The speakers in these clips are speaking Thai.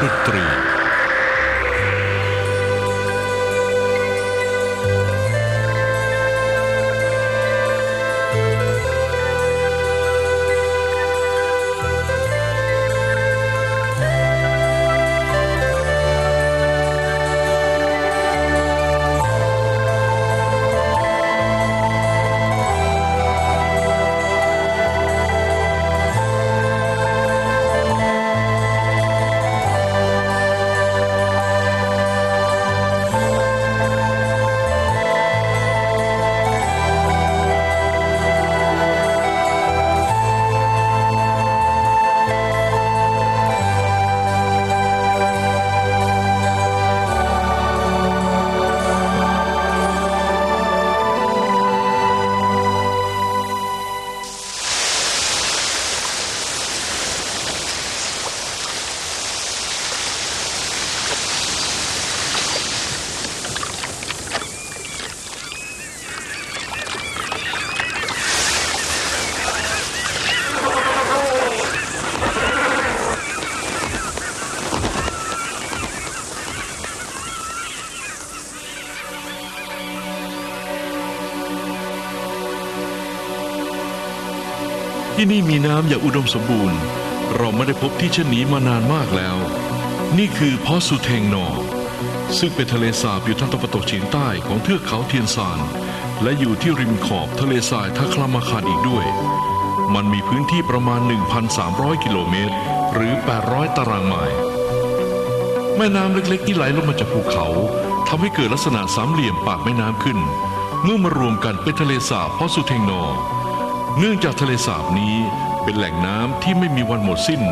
Favorite 3่นี่มีน้ำอย่างอุดมสมบูรณ์ เราไม่ได้พบที่เช่นนี้มานานมากแล้ว นี่คือพอสุเทงนอ ซึ่งเป็นทะเลสาบอยู่ทางตะวันตกเฉียงใต้ของเทือกเขาเทียนซานและอยู่ที่ริมขอบทะเลทรายทัคลามาคานอีกด้วย มันมีพื้นที่ประมาณ 1,300 กิโลเมตร หรือ 800 ตารางไมล์แม่น้ำเล็กๆที่ไหลลงมาจากภูเขาทำให้เกิดลักษณะสามเหลี่ยมปากแม่น้ำขึ้น เมื่อมารวมกันเป็นทะเลสาบพอสุเทงนอ เนื่องจากทะเลสาบนี้เป็นแหล่งน้ำที่ไม่มีวันหมดสิ้น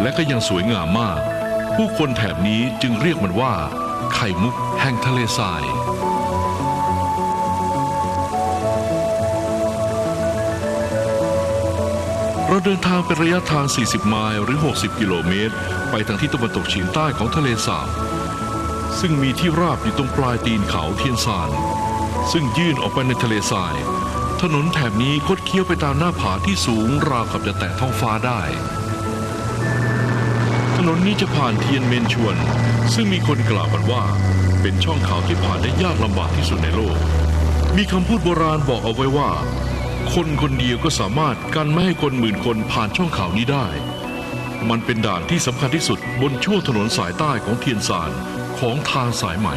และก็ยังสวยงามมาก ผู้คนแถบนี้จึงเรียกมันว่า ไข่มุกแห่งทะเลทรายเราเดินทางเป็นระยะทาง 40 ไมล์หรือ 60 กิโลเมตร ไปทางที่ตะวันตกเฉียงใต้ของทะเลสาบ ซึ่งมีที่ราบอยู่ตรงปลายตีนเขาเทียนซาน ซึ่งยื่นออกไปในทะเลทราย ถนนแถบนี้คดเคี้ยวไปตามหน้าผาที่สูงราวกับจะแตะท้องฟ้าได้ ถนนนี้จะผ่านเทียนเมนชวน ซึ่งมีคนกล่าวกันว่า เป็นช่องเขาที่ผ่านได้ยากลำบากที่สุดในโลก มีคำพูดโบราณบอกเอาไว้ว่า คนคนเดียวก็สามารถกันไม่ให้คนหมื่นคนผ่านช่องเขานี้ได้ มันเป็นด่านที่สำคัญที่สุดบนช่วงถนนสายใต้ของเทียนซานของทางสายไหม่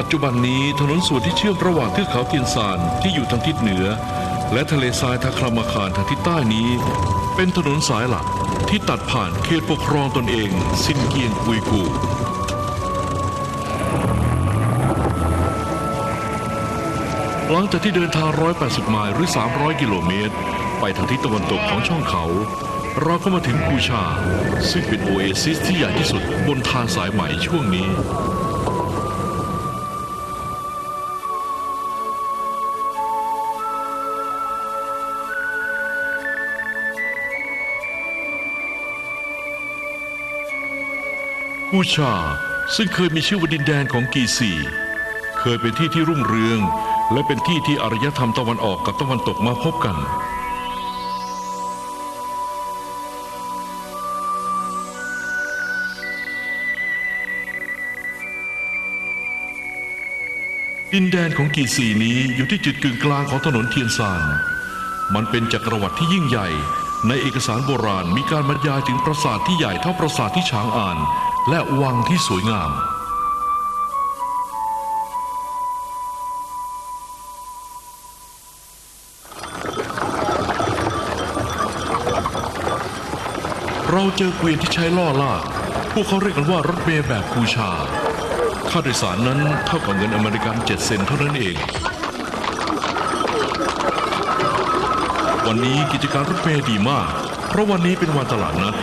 ปัจจุบันนี้ถนนส่วนที่เชื่อมระหว่างเทือกเขาเทียนซานที่อยู่ทางทิศเหนือ และทะเลทรายทาครามาคารทางทิศใต้นี้ เป็นถนนสายหลักที่ตัดผ่านเขตปกครองตนเองซินเกียงอุยกูหลังจากที่เดินทาง 180 ไมล์หรือ 300 กิโลเมตร ไปทางทิศตะวันตกของช่องเขา เราก็มาถึงปูชา ซึ่งเป็นโอเอซิสที่ใหญ่ที่สุดบนทางสายไหม่ช่วงนี้ ปูชา ซึ่งเคยมีชื่อว่าดินแดนของกีซี เคยเป็นที่ที่รุ่งเรือง และเป็นที่ที่อารยธรรมตะวันออกกับตะวันตกมาพบกันดินแดนของกีซีนี้อยู่ที่จุดกึ่งกลางของถนนเทียนซาน มันเป็นจักรวรรดิที่ยิ่งใหญ่ ในเอกสารโบราณมีการบรรยายถึงปราสาทที่ใหญ่เท่าปราสาทที่ฉางอ่าน และวังที่สวยงาม เราเจอเกวียนที่ใช้ล่อลาก พวกเขาเรียกกันว่ารถเมล์แบบคูชา ค่าโดยสารนั้นเท่ากับเงินอเมริกัน7เซนเท่านั้นเอง วันนี้กิจการรถเมล์ดีมาก เพราะวันนี้เป็นวันตลาดนัด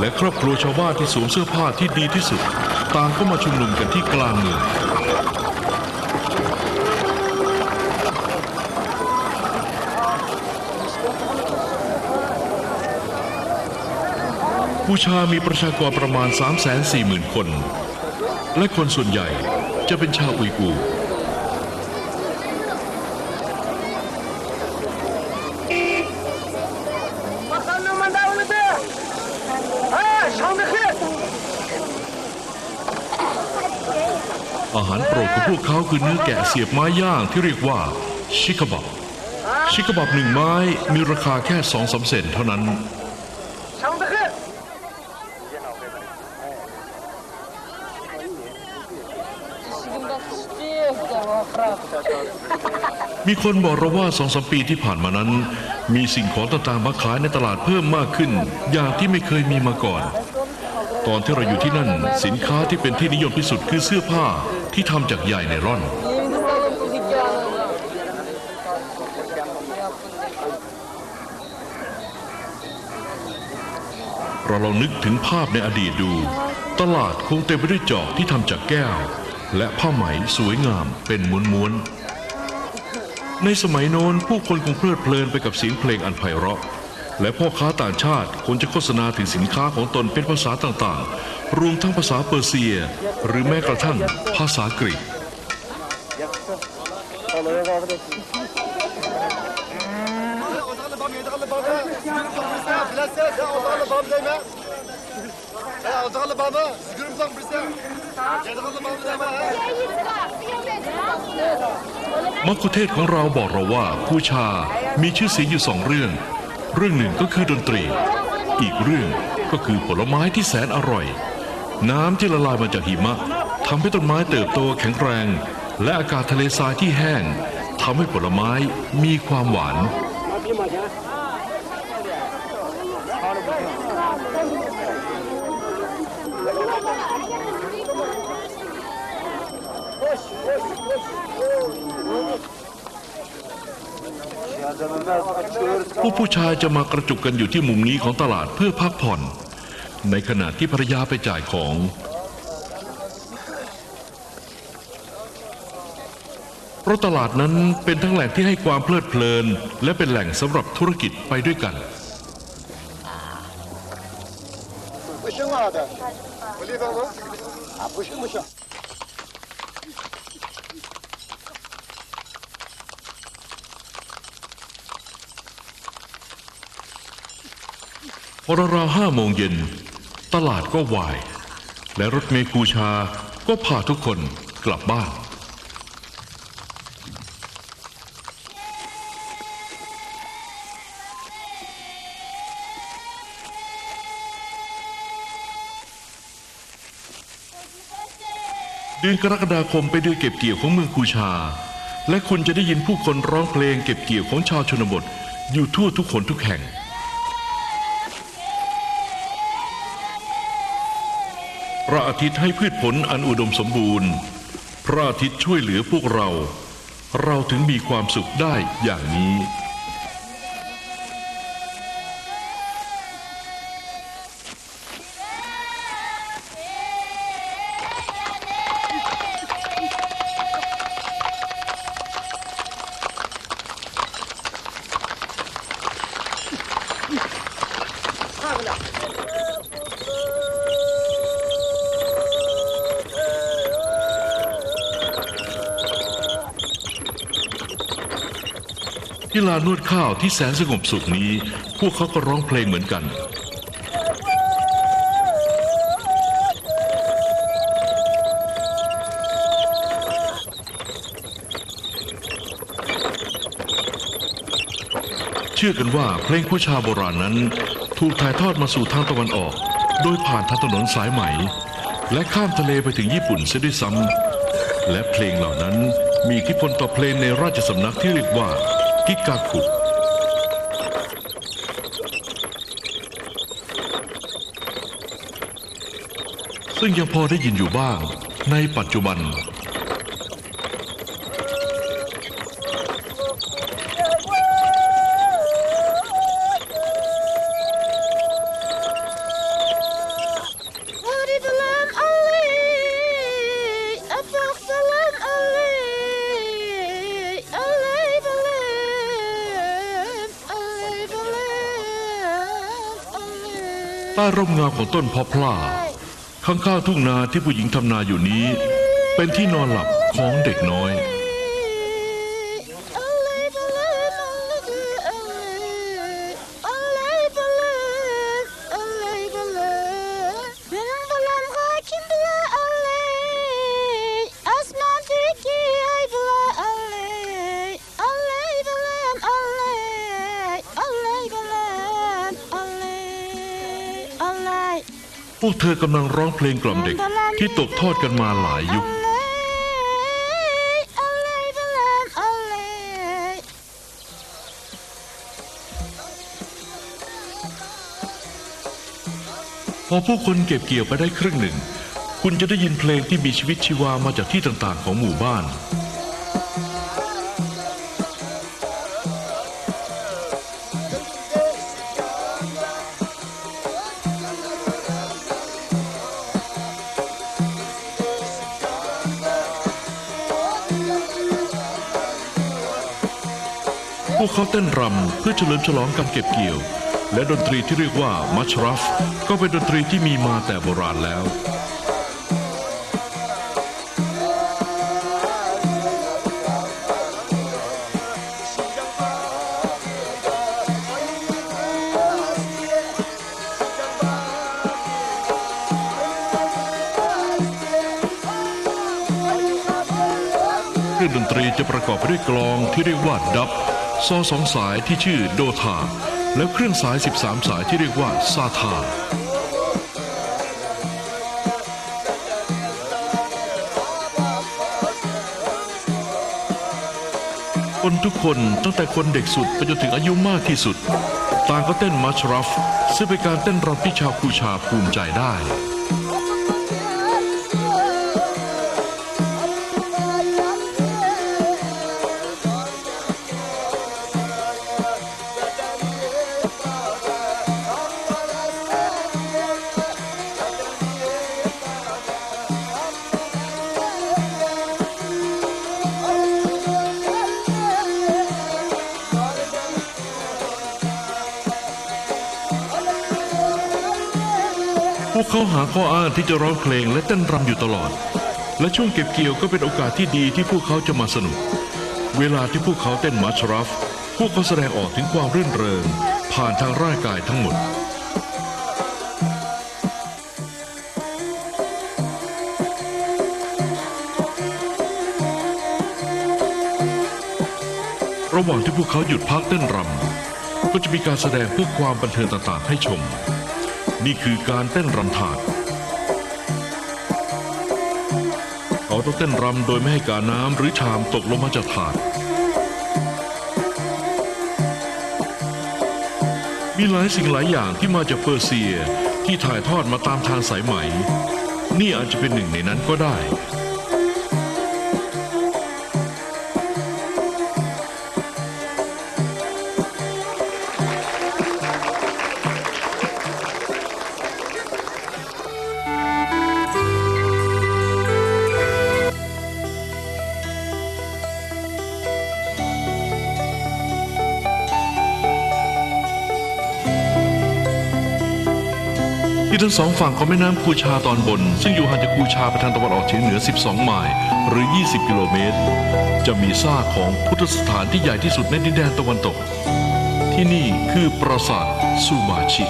และครอบครัวชาวบ้านที่สวมเสื้อผ้าที่ดีที่สุด ต่างก็มาชุมนุมกันที่กลางเมืองผู้ชามีประชากรประมาณ 340,000 คน และคนส่วนใหญ่จะเป็นชาวอุยกูร์ คือเนื้อแกะเสียบไม้ย่างที่เรียกว่าชิคาบับ ชิคาบับหนึ่งไม้มีราคาแค่สองสาเซนเท่านั้น มีคนบอกเราว่าสองสมปีที่ผ่านมานั้น มีสิ่งของต่างๆมาขายในตลาดเพิ่มมากขึ้น อย่างที่ไม่เคยมีมาก่อน ตอนที่เราอยู่ที่นั่นสินค้าที่เป็นที่นิยมที่สุดคือเสื้อผ้า ที่ทำจากใยไนล่อน เราลองนึกถึงภาพในอดีตดู ตลาดคงเต็มไปด้วยจอกที่ทำจากแก้ว และผ้าไหมสวยงามเป็นม้วนๆในสมัยโน้นผู้คนคงเพลิดเพลินไปกับเสียงเพลงอันไพเราะ และพ่อค้าต่างชาติคงจะโฆษณาถึงสินค้าของตนเป็นภาษาต่างๆ รวมทั้งภาษาเปอร์เซีย หรือแม้กระทั่งภาษากรีก Odalı baba, zgür มัคคุเทศก์ของเราบอกเราว่าผู้ชา มีชื่อเสียงอยู่สองเรื่อง เรื่องหนึ่งก็คือดนตรี อีกเรื่องก็คือผลไม้ที่แสนอร่อย น้ำที่ละลายมาจากหิมะทำให้ต้นไม้เติบโตแข็งแรง และอากาศทะเลทรายที่แห้งทำให้ผลไม้มีความหวาน ผู้ผู้ชายจะมากระจุกกันอยู่ที่มุมนี้ของตลาดเพื่อพักผ่อน ในขณะที่ภรรยาไปจ่ายของ เพราะตลาดนั้นเป็นทั้งแหล่งที่ให้ความเพลิดเพลิน และเป็นแหล่งสำหรับธุรกิจไปด้วยกัน 不行啊的，不离当中啊，不行不行。 พอราวห้าโมงเย็น ตลาดก็วาย และรถเมคูชาก็พาทุกคนกลับบ้าน เดือนกรกฎาคมไปนเดือนเก็บเกี่ยวของเมืองคูชา และคุณจะได้ยินผู้คนร้องเพลงเก็บเกี่ยวของชาวชนบทอยู่ทั่วทุกคนทุกแห่ง พระอาทิตย์ให้พืชผลอันอุดมสมบูรณ์ พระอาทิตย์ช่วยเหลือพวกเรา เราถึงมีความสุขได้อย่างนี้ ลานนวดข้าวที่แสนสงบสุขนี้ พวกเขาก็ร้องเพลงเหมือนกัน เชื่อกันว่าเพลงผู้ชาโบราณนั้น ถูกถ่ายทอดมาสู่ทางตะวันออก โดยผ่านทางถนนสายไหม่ และข้ามทะเลไปถึงญี่ปุ่นเสียด้วยซ้ำและเพลงเหล่านั้นมีอิทธิพลต่อเพลงในราชสำนักที่เรียกว่า กิกาคุซึ่งยังพอได้ยินอยู่บ้างในปัจจุบัน ใต้ร่มเงาของต้นพอพลาข้างๆทุ่งนาที่ผู้หญิงทำนาอยู่นี้ เป็นที่นอนหลับของเด็กน้อย วกเธอกำลังร้องเพลงกล่อมเด็กที่ตกทอดกันมาหลายยุค Ali, Ali bilen, Ali. พอผู้คนเก็บเกี่ยวไปได้ครึ่งหนึ่ง คุณจะได้ยินเพลงที่มีชีวิตชีวามาจากที่ต่างๆของหมู่บ้าน วกเขาเต้นรำเพื่อเฉลิมฉลองการเก็บเกี่ยว และดนตรีที่เรียกว่ามัชรัฟ ก็เป็นดนตรีที่มีมาแต่โบราณแล้วื่องดนตรีจะประกอบไปด้วยกลองที่เรียกว่าดับ ซอสองสายที่ชื่อโดธาแล้วเครื่องสาย 13 สายที่เรียกว่าซาธาคนทุกคนตั้งแต่คนเด็กสุดไปจนถึงอายุมากที่สุด ต่างก็เต้นมัชรัฟซึ่งเป็นการเต้นรำที่ชาวคูชาภูมิใจได้ เขาหาข้ออ้างที่จะร้องเพลงและเต้นรำอยู่ตลอด และช่วงเก็บเกี่ยวก็เป็นโอกาสที่ดีที่พวกเขาจะมาสนุก เวลาที่พวกเขาเต้นมัชรัฟ พวกเขาแสดงออกถึงความรื่นเริง ผ่านทางร่างกายทั้งหมดระหว่างที่พวกเขาหยุดพักเต้นรำ ก็จะมีการแสดงเพื่อความบันเทิงต่างๆ ให้ชม นี่คือการเต้นรำถาด เขาต้องเต้นรำโดยไม่ให้กาน้ำหรือชามตกลงมาจากถาด มีหลายสิ่งหลายอย่างที่มาจากเปอร์เซียที่ถ่ายทอดมาตามทางสายไหม นี่อาจจะเป็นหนึ่งในนั้นก็ได้ สองฝั่งของแม่น้ำคูชาตอนบน ซึ่งอยู่ห่างจากคูชาไปทางตะวันออกเฉียงเหนือ 12 ไมล์หรือ 20 กิโลเมตร จะมีซากของพุทธสถานที่ใหญ่ที่สุดในดินแดนตะวันตก ที่นี่คือปราสาทซูมาชิ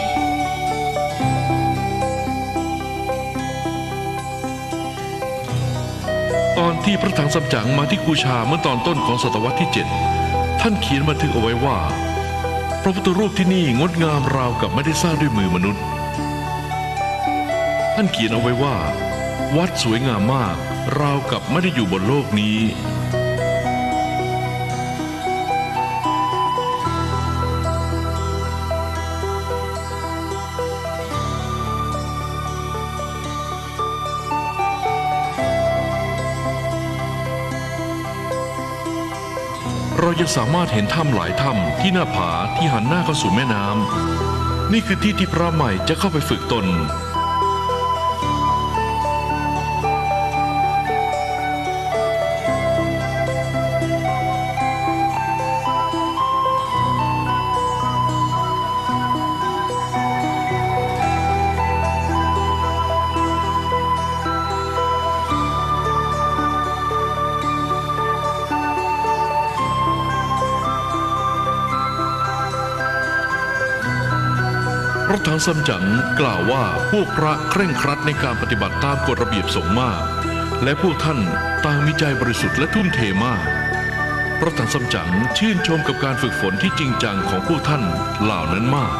ตอนที่พระถังซัมจั๋งมาที่คูชาเมื่อตอนต้นของศตวรรษที่ 7 ท่านเขียนบันทึกเอาไว้ว่า พระพุทธรูปที่นี่งดงามราวกับไม่ได้สร้างด้วยมือมนุษย์ ท่านเขียนเอาไว้ว่า วัดสวยงามมากราวกับไม่ได้อยู่บนโลกนี้ เรายังสามารถเห็นถ้ำหลายถ้ำที่หน้าผาที่หันหน้าเข้าสู่แม่น้ำนี่คือที่ที่พระใหม่จะเข้าไปฝึกตน ซัมจั๋งกล่าวว่าพวกพระเคร่งครัดในการปฏิบัติตามกฎระเบียบสงฆ์มาก และพวกท่านต่างมีใจบริสุทธิ์และทุ่มเทมาก พระถังซัมจั๋งชื่นชมกับการฝึกฝนที่จริงจังของพวกท่านเหล่านั้นมาก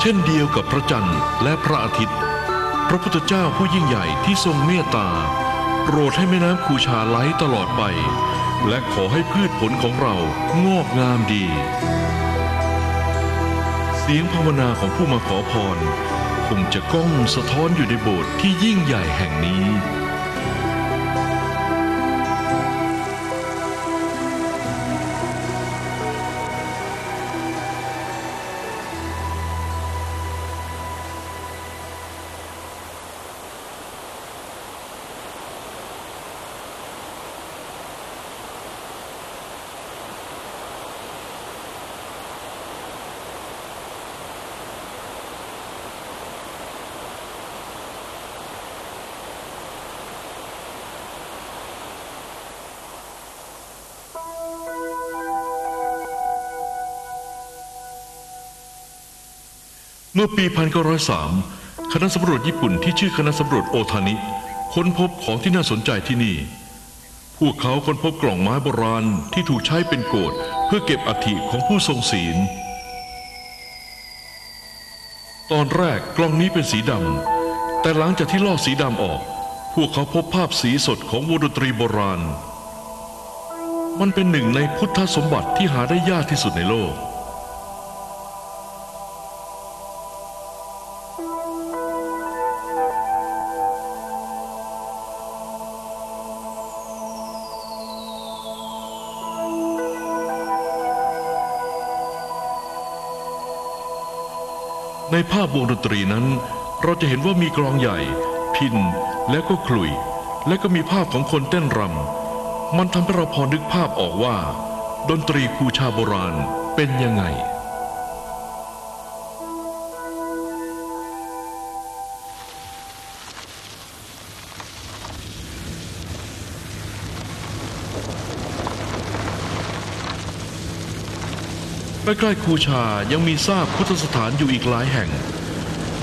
เช่นเดียวกับพระจันทร์และพระอาทิตย์ พระพุทธเจ้าผู้ยิ่งใหญ่ที่ทรงเมตตา โปรดให้แม่น้ำคูชาไหลตลอดไป และขอให้พืชผลของเรางอกงามดี เสียงภาวนาของผู้มาขอพร คงจะก้องสะท้อนอยู่ในโบสถ์ที่ยิ่งใหญ่แห่งนี้ เมื่อปี 1903 คณะสำรวจญี่ปุ่นที่ชื่อคณะสำรวจโอทานิค้นพบของที่น่าสนใจที่นี่ พวกเขาค้นพบกล่องไม้โบราณที่ถูกใช้เป็นโกดเพื่อเก็บอัฐิของผู้ทรงศีล ตอนแรกกล่องนี้เป็นสีดำ แต่หลังจากที่ลอกสีดำออก พวกเขาพบภาพสีสดของวงดนตรีโบราณ มันเป็นหนึ่งในพุทธสมบัติที่หาได้ยากที่สุดในโลก ในภาพวงดนตรีนั้น เราจะเห็นว่ามีกลองใหญ่ พินและก็ขลุย และก็มีภาพของคนเต้นรำมันทำให้เราพอนึกภาพออกว่า ดนตรีคูชาโบราณเป็นยังไง ใกล้ๆคูชายังมีซากพุทธสถานอยู่อีกหลายแห่ง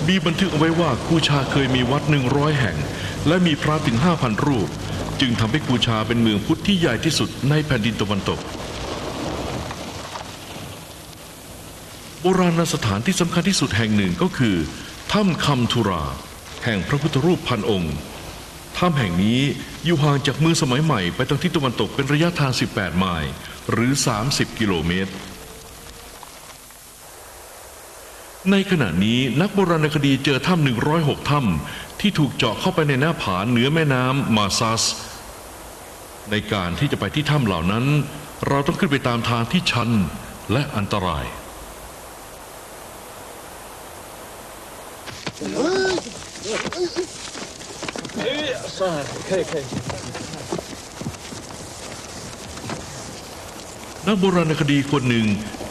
มีบันทึกเอาไว้ว่าคูชาเคยมีวัดหนึ่งร้อยแห่ง และมีพระถึงห้าพันรูป จึงทำให้คูชาเป็นเมืองพุทธที่ใหญ่ที่สุดในแผ่นดินตะวันตกโบราณสถานที่สำคัญที่สุดแห่งหนึ่งก็คือถ้ำคำทุรา แห่งพระพุทธรูปพันองค์ถ้ำแห่งนี้อยู่ห่างจากเมืองสมัยใหม่ไปทางทิศตะวันตกเป็นระยะทาง 18 ไมล์หรือ 30 กิโลเมตร ในขณะนี้นักโบราณคดีเจอถ้ำ106ถ้ำที่ถูกเจาะเข้าไปในหน้าผาเหนือแม่น้ำมาซัส ในการที่จะไปที่ถ้ำเหล่านั้น เราต้องขึ้นไปตามทางที่ชันและอันตรายนักโบราณคดีคนหนึ่ง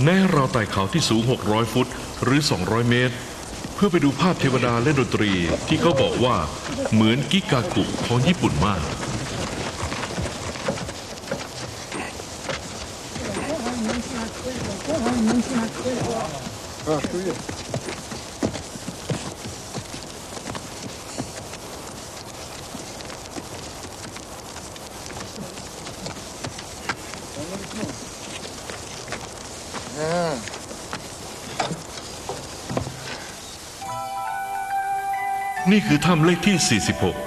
แน่เราไต่เขาที่สูง 600 ฟุต หรือ 200 เมตร เพื่อไปดูภาพเทวดาและดนตรีที่เขาบอกว่าเหมือนกิกากุของญี่ปุ่นมาก นี่คือถ้ำเลขที่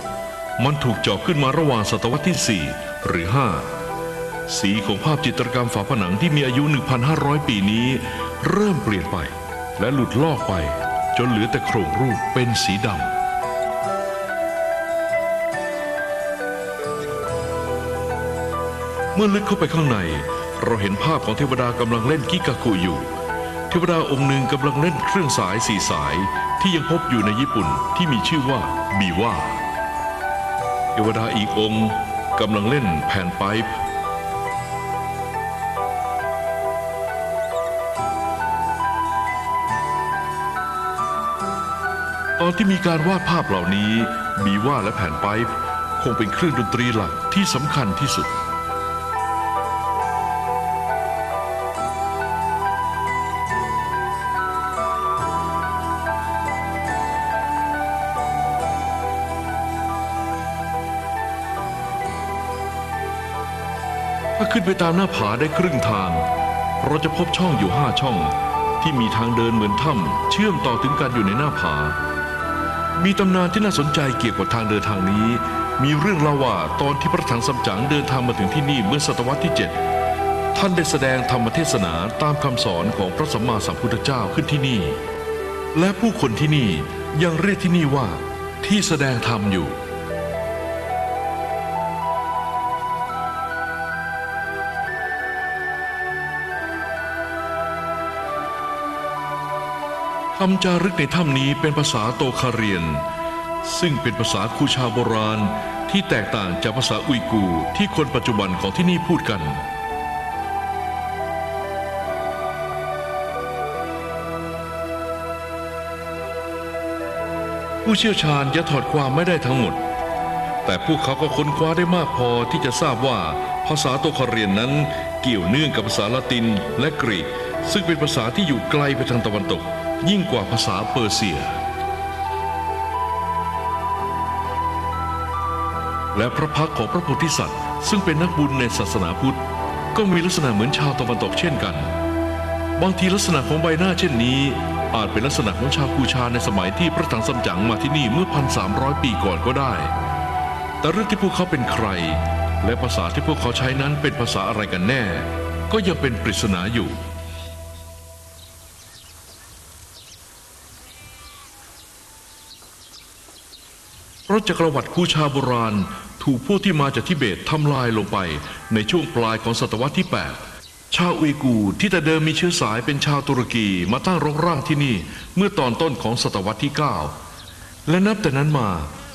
46 มันถูกเจาะขึ้นมาระหว่างศตวรรษที่ 4 หรือ 5 สีของภาพจิตรกรรมฝาผนังที่มีอายุ 1,500 ปีนี้ เริ่มเปลี่ยนไป และหลุดลอกไป จนเหลือแต่โครงรูปเป็นสีดำเมื่อลึกเข้าไปข้างใน เราเห็นภาพของเทวดากำลังเล่นกิกากุอยู่ เทวดาองค์หนึ่งกำลังเล่นเครื่องสายสี่สาย ที่ยังพบอยู่ในญี่ปุ่นที่มีชื่อว่าบีว่าเทวดาอีกองค์กำลังเล่นแผ่นไปป์ตอนที่มีการวาดภาพเหล่านี้บีว่าและแผ่นไปป์คงเป็นเครื่องดนตรีหลักที่สำคัญที่สุดาขึ้นไปตามหน้าผาได้ครึ่งทาง เราจะพบช่องอยู่ห้าช่อง ที่มีทางเดินเหมือนถ้ำเชื่อมต่อถึงกันอยู่ในหน้าผา มีตำนานที่น่าสนใจเกี่ยวกับทางเดินทางนี้ มีเรื่องเล่าว่าตอนที่พระถังซัมจั๋งเดินทางมาถึงที่นี่เมื่อศตวรรษที่ 7 ท่านได้แสดงธรรมเทศนาตามคำสอนของพระสัมมาสัมพุทธเจ้าขึ้นที่นี่ และผู้คนที่นี่ยังเรียกที่นี่ว่าที่แสดงธรรมอยู่ คำจารึกในถ้ำนี้เป็นภาษาโตคาเรียน ซึ่งเป็นภาษาคูชาโบราณที่แตกต่างจากภาษาอุยกูร์ที่คนปัจจุบันของที่นี่พูดกัน ผู้เชี่ยวชาญจะถอดความไม่ได้ทั้งหมด แต่พวกเขาก็ค้นคว้าได้มากพอที่จะทราบว่าภาษาโตคาเรียนนั้นเกี่ยวเนื่องกับภาษาละตินและกรีก ซึ่งเป็นภาษาที่อยู่ไกลไปทางตะวันตก ยิ่งกว่าภาษาเปอร์เซีย และพระพักของพระโพธิสัตว์ ซึ่งเป็นนักบุญในศาสนาพุทธ ก็มีลักษณะเหมือนชาวตะวันตกเช่นกัน บางทีลักษณะของใบหน้าเช่นนี้ อาจเป็นลักษณะของชาวกูชาในสมัยที่พระถังซัมจั๋งมาที่นี่เมื่อพันสามร้อยปีก่อนก็ได้ แต่เรื่องที่พวกเขาเป็นใคร และภาษาที่พวกเขาใช้นั้นเป็นภาษาอะไรกันแน่ ก็ยังเป็นปริศนาอยู่ ราะจักรวรรดิคูชาโบราณ ถูกพวกที่มาจากทิเบตทำลายลงไป ในช่วงปลายของศตวรรษที่ 8 ชาวอุยกูที่แต่เดิมมีเชื้อสายเป็นชาวตุรกีมาตั้งรกร่างที่นี่ เมื่อตอนต้นของศตวรรษที่ 9 และนับแต่นั้นมา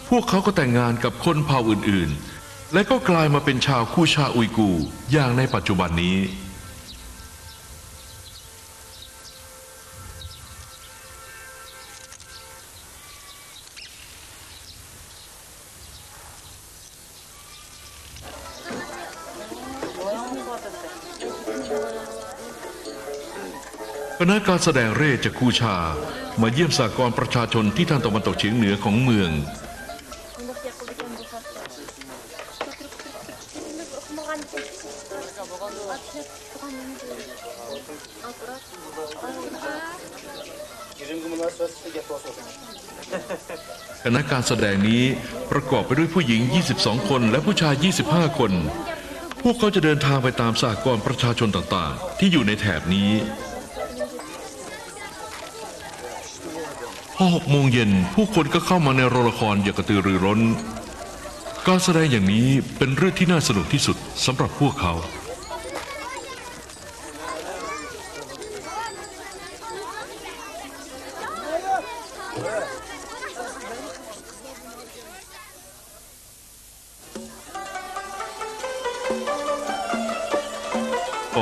พวกเขาก็แต่งงานกับคนเผ่าอื่นๆ และก็กลายมาเป็นชาวคูชาอุยกูอย่างในปัจจุบันนี้ คณะการแสดงเร่จากคูชา มาเยี่ยมสากลประชาชนที่ทางตะวันตกเฉียงเหนือของเมือง คณะการแสดงนี้ประกอบไปด้วยผู้หญิง 22 คนและผู้ชาย 25 คน พวกเขาจะเดินทางไปตามสากลประชาชนต่างๆ ที่อยู่ในแถบนี้ พอหกโมงเย็นผู้คนก็เข้ามาในโรงละครอย่างกระตือรือร้น การแสดงอย่างนี้เป็นเรื่องที่น่าสนุกที่สุดสำหรับพวกเขา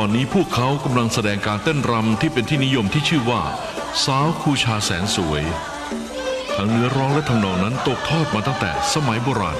อนนี้พวกเขากำลังแสดงการเต้นรำที่เป็นที่นิยมที่ชื่อว่า สาวคูชาแสนสวย ทั้งเนื้อร้องและทำนองนั้นตกทอดมาตั้งแต่สมัยโบราณ